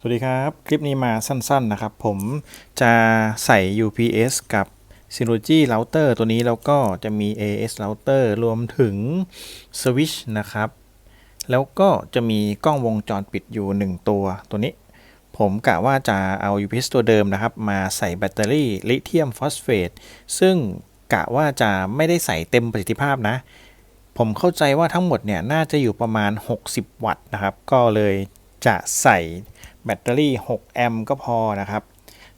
สวัสดีครับ คลิปนี้มาสั้นๆนะครับ ผมจะใส่ UPS กับ Synology Router ตัวนี้แล้วก็จะมี AS Router รวมถึง Switch นะครับ แล้วก็จะมีกล้องวงจรปิดอยู่ 1 ตัวตัวนี้ ผมกะว่าจะเอา UPS ตัวเดิมนะครับ มาใส่แบตเตอรี่ลิเธียมฟอสเฟตซึ่งกะว่าจะไม่ได้ใส่เต็มประสิทธิภาพนะ ผมเข้าใจว่าทั้งหมดเนี่ยน่าจะอยู่ประมาณ 60 วัตต์นะครับ ก็เลยจะใส่ แบตเตอรี่ 6 แอมป์ก็พอนะครับ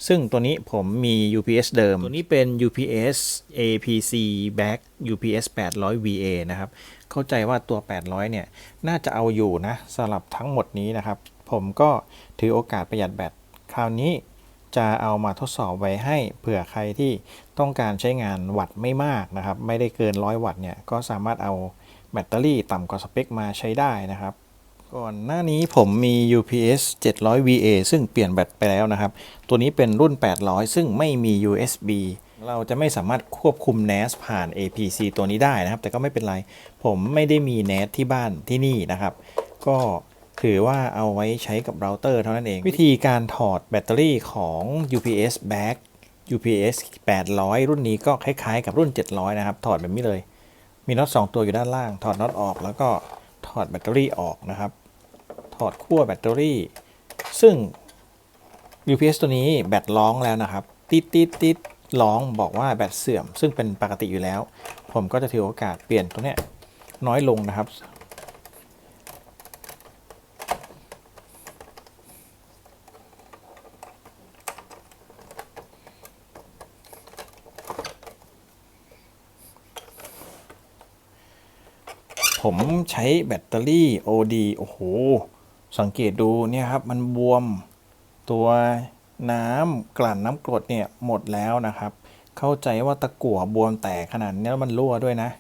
ซึ่งตัวนี้ผมมี UPS เดิม ตัวนี้เป็น UPS APC Back UPS 800 VA นะครับ เข้าใจว่าตัว 800 เนี่ย น่าจะเอาอยู่นะสำหรับทั้งหมดนี้นะครับ ผมก็ถือโอกาสประหยัดแบต คราวนี้จะเอามาทดสอบไว้ให้เผื่อใครที่ต้องการใช้งานวัตต์ไม่มากนะครับ ไม่ได้เกิน 100 วัตต์เนี่ย ก็สามารถเอาแบตเตอรี่ต่ำกว่าสเปคมาใช้ได้นะครับ ก่อนหน้านี้ผมมี UPS 700 VA ซึ่งเปลี่ยนแบตไปแล้วนะครับ ตัวนี้เป็นรุ่น 800 ซึ่งไม่มี USB เราจะไม่สามารถควบคุม NAS ผ่าน APC ตัวนี้ได้นะครับ แต่ก็ไม่เป็นไร ผมไม่ได้มี NAS ที่บ้านที่นี่นะครับ ก็ถือว่าเอาไว้ใช้กับเราเตอร์เท่านั้นเอง วิธีการถอดแบตเตอรี่ของ UPS Back UPS 800 รุ่นนี้ก็คล้ายๆ กับรุ่น 700 นะครับ ถอดแบบนี้เลย มีน็อต2ตัวอยู่ด้านล่าง ถอดน็อตออกแล้วก็ถอดแบตเตอรี่ออกนะครับ ถอดขั้วแบตเตอรี่ ซึ่ง UPS ตัวนี้แบตร้องแล้วนะครับ ติดติดติดร้องบอกว่าแบตเสื่อม ซึ่งเป็นปกติอยู่แล้ว ผมก็จะถือโอกาสเปลี่ยนตัวเนี้ยน้อยลงนะครับ ผมใช้แบตเตอรี่ OD โอ้โห สังเกตดูเนี่ยครับมันบวมตัวน้ำกลั่นน้ำกรดเนี่ยหมดแล้วนะครับ เข้าใจว่าตะกั่วบวมแตกขนาดนี้แล้วมันรั่วด้วยนะ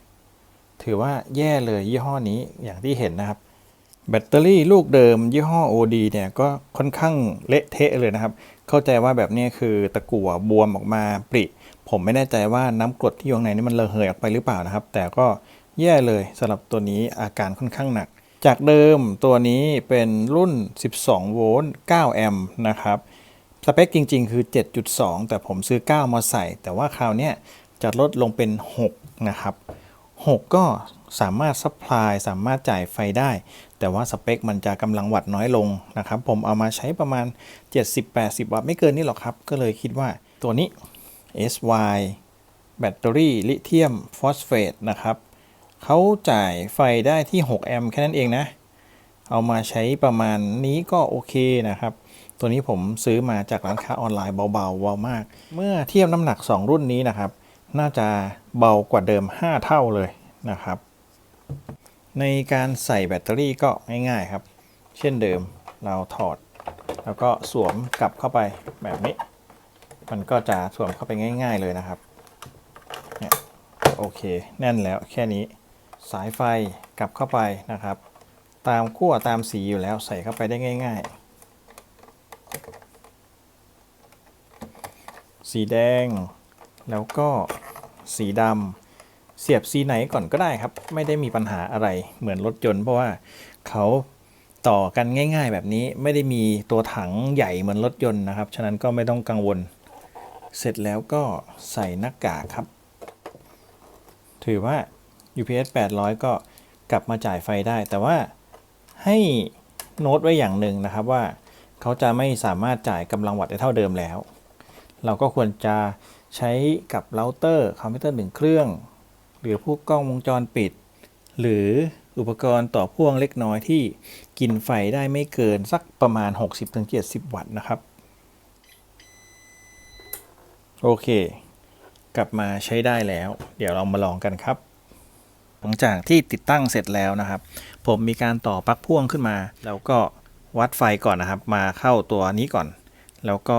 ถือว่าแย่เลยยี่ห้อนี้อย่างที่เห็นนะครับ แบตเตอรี่ลูกเดิมยี่ห้อ OD เนี่ยก็ค่อนข้างเละเทะเลยนะครับ เข้าใจว่าแบบนี้คือตะกั่วบวมออกมาปริ ผมไม่แน่ใจว่าน้ำกรดที่อยู่ข้างในนี่มันระเหยออกไปหรือเปล่านะครับ แต่ก็แย่เลยสำหรับตัวนี้อาการค่อนข้างหนัก จากเดิมตัวนี้เป็นรุ่น 12 โวลต์ 9 แอมป์นะครับ สเปคจริงๆ คือ 7.2 แต่ผมซื้อ 9 มาใส่ แต่ว่าคราวนี้จะลดลงเป็น 6 นะครับ 6 ก็สามารถซัพพลายสามารถจ่ายไฟได้ แต่ว่าสเปคมันจะกำลังวัตต์น้อยลงนะครับ ผมเอามาใช้ประมาณ 70-80 วัตต์ไม่เกินนี้หรอกครับ ก็เลยคิดว่าตัวนี้ SY แบตเตอรี่ลิเธียมฟอสเฟตนะครับ เขาจ่ายไฟได้ที่ 6 แอมป์แค่นั้นเองนะ เอามาใช้ประมาณนี้ก็โอเคนะครับ ตัวนี้ผมซื้อมาจากร้านค้าออนไลน์เบาๆเบามาก เมื่อเทียบน้ำหนัก 2 รุ่นนี้นะครับ น่าจะเบากว่าเดิม 5 เท่าเลยนะครับ ในการใส่แบตเตอรี่ก็ง่ายๆครับ เช่นเดิมเราถอด แล้วก็สวมกลับเข้าไปแบบนี้ มันก็จะสวมเข้าไปง่าย ๆเลยนะครับเนี่ยโอเค แน่นแล้วแค่นี้ สายไฟกลับเข้าไปนะครับ ตามขั้วตามสีอยู่แล้วใส่เข้าไปได้ง่าย ๆ สีแดง แล้วก็สีดำเสียบสีไหนก่อนก็ได้ครับ ไม่ได้มีปัญหาอะไรเหมือนรถยนต์เพราะว่าเขาต่อกันง่าย ๆ แบบนี้ไม่ได้มีตัวถังใหญ่เหมือนรถยนต์นะครับ ฉะนั้นก็ไม่ต้องกังวล เสร็จแล้วก็ใส่หน้ากากครับ ถือว่า UPS 800 ก็กลับมาจ่ายไฟได้ แต่ว่าให้โน้ตไว้อย่างหนึ่งนะครับว่าเขาจะไม่สามารถจ่ายกำลังวัตต์ได้เท่าเดิมแล้ว เราก็ควรจะใช้กับเราเตอร์คอมพิวเตอร์หนึ่งเครื่อง หรือพวกกล้องวงจรปิด หรืออุปกรณ์ต่อพ่วงเล็กน้อยที่กินไฟได้ไม่เกินสักประมาณ 60-70 วัตต์นะครับ โอเค กลับมาใช้ได้แล้ว เดี๋ยวเรามาลองกันครับ หลังจากที่ติดตั้งเสร็จแล้วนะครับ ผมมีการต่อปลั๊กพ่วงขึ้นมา แล้วก็วัดไฟก่อนนะครับ มาเข้าตัวนี้ก่อน แล้วก็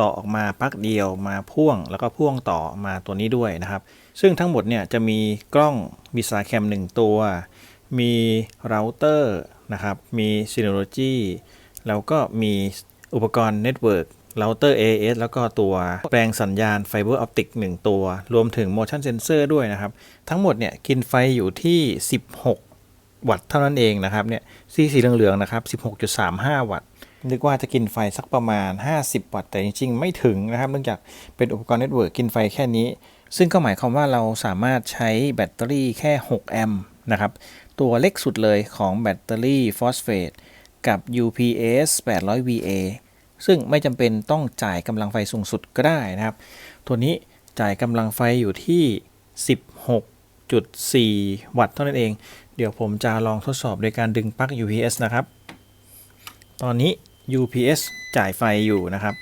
ต่อออกมาปลั๊กเดียวมาพ่วง แล้วก็พ่วงต่อมาตัวนี้ด้วยนะครับ ซึ่งทั้งหมดเนี่ยจะมีกล้องมีสาแคม1ตัว มีเราเตอร์นะครับ มี Synology แล้วก็มีอุปกรณ์เน็ตเวิร์ก เราเตอร์ AS แล้วก็ตัวแปลงสัญญาณไฟเบอร์ออปติก1ตัว รวมถึง motion sensor ด้วยนะครับ ทั้งหมดเนี่ยกินไฟอยู่ที่ 16 วัตต์เท่านั้นเองนะครับเนี่ยสีสีเหลืองๆนะครับ 16.35 วัตต์นึกว่าจะกินไฟสักประมาณ 50 วัตต์แต่จริงๆ ไม่ถึงนะครับ เนื่องจากเป็นอุปกรณ์เน็ตเวิร์กกินไฟแค่นี้ ซึ่งก็หมายความว่าเราสามารถใช้แบตเตอรี่แค่ 6 แอมป์นะครับ ตัวเล็กสุดเลยของแบตเตอรี่ฟอสเฟตกับ UPS 800 VA ซึ่งไม่จำเป็นต้องจ่ายกำลังไฟสูงสุดก็ได้นะครับ ตัวนี้จ่ายกำลังไฟอยู่ที่ 16.4 วัตต์เท่านั้นเอง เดี๋ยวผมจะลองทดสอบโดยการดึงปลั๊ก UPS นะครับ ตอนนี้ UPS จ่ายไฟอยู่นะครับ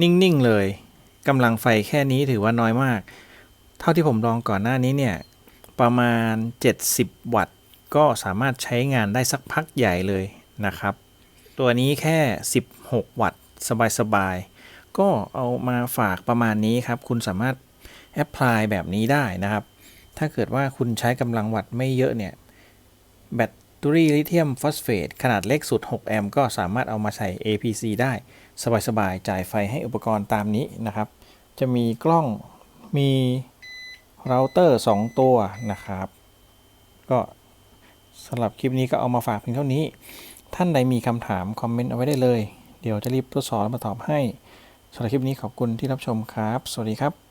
นิ่ง ๆ เลยกำลังไฟแค่นี้ถือว่าน้อยมาก เท่าที่ผมลองก่อนหน้านี้เนี่ย ประมาณ 70 วัตต์ ก็สามารถใช้งานได้สักพักใหญ่เลยนะครับ ตัวนี้แค่ 16 วัตต์ สบายๆ ก็เอามาฝากประมาณนี้ครับ คุณสามารถแอพพลายแบบนี้ได้นะครับ ถ้าเกิดว่าคุณใช้กำลังวัตต์ไม่เยอะเนี่ย แบตเตอรี่ลิเธียมฟอสเฟตขนาดเล็กสุด 6 แอมป์ก็สามารถเอามาใส่ APC ได้ สบายๆ จ่ายไฟให้อุปกรณ์ตามนี้นะครับ จะมีกล้องมีเราเตอร์ 2 ตัวนะครับ ก็สำหรับคลิปนี้ก็เอามาฝากเพียงเท่านี้ ท่านใดมีคำถาม คอมเมนต์เอาไว้ได้เลย เดี๋ยวจะรีบทดสอบและมาตอบให้สำหรับคลิปนี้ขอบคุณที่รับชมครับ สวัสดีครับ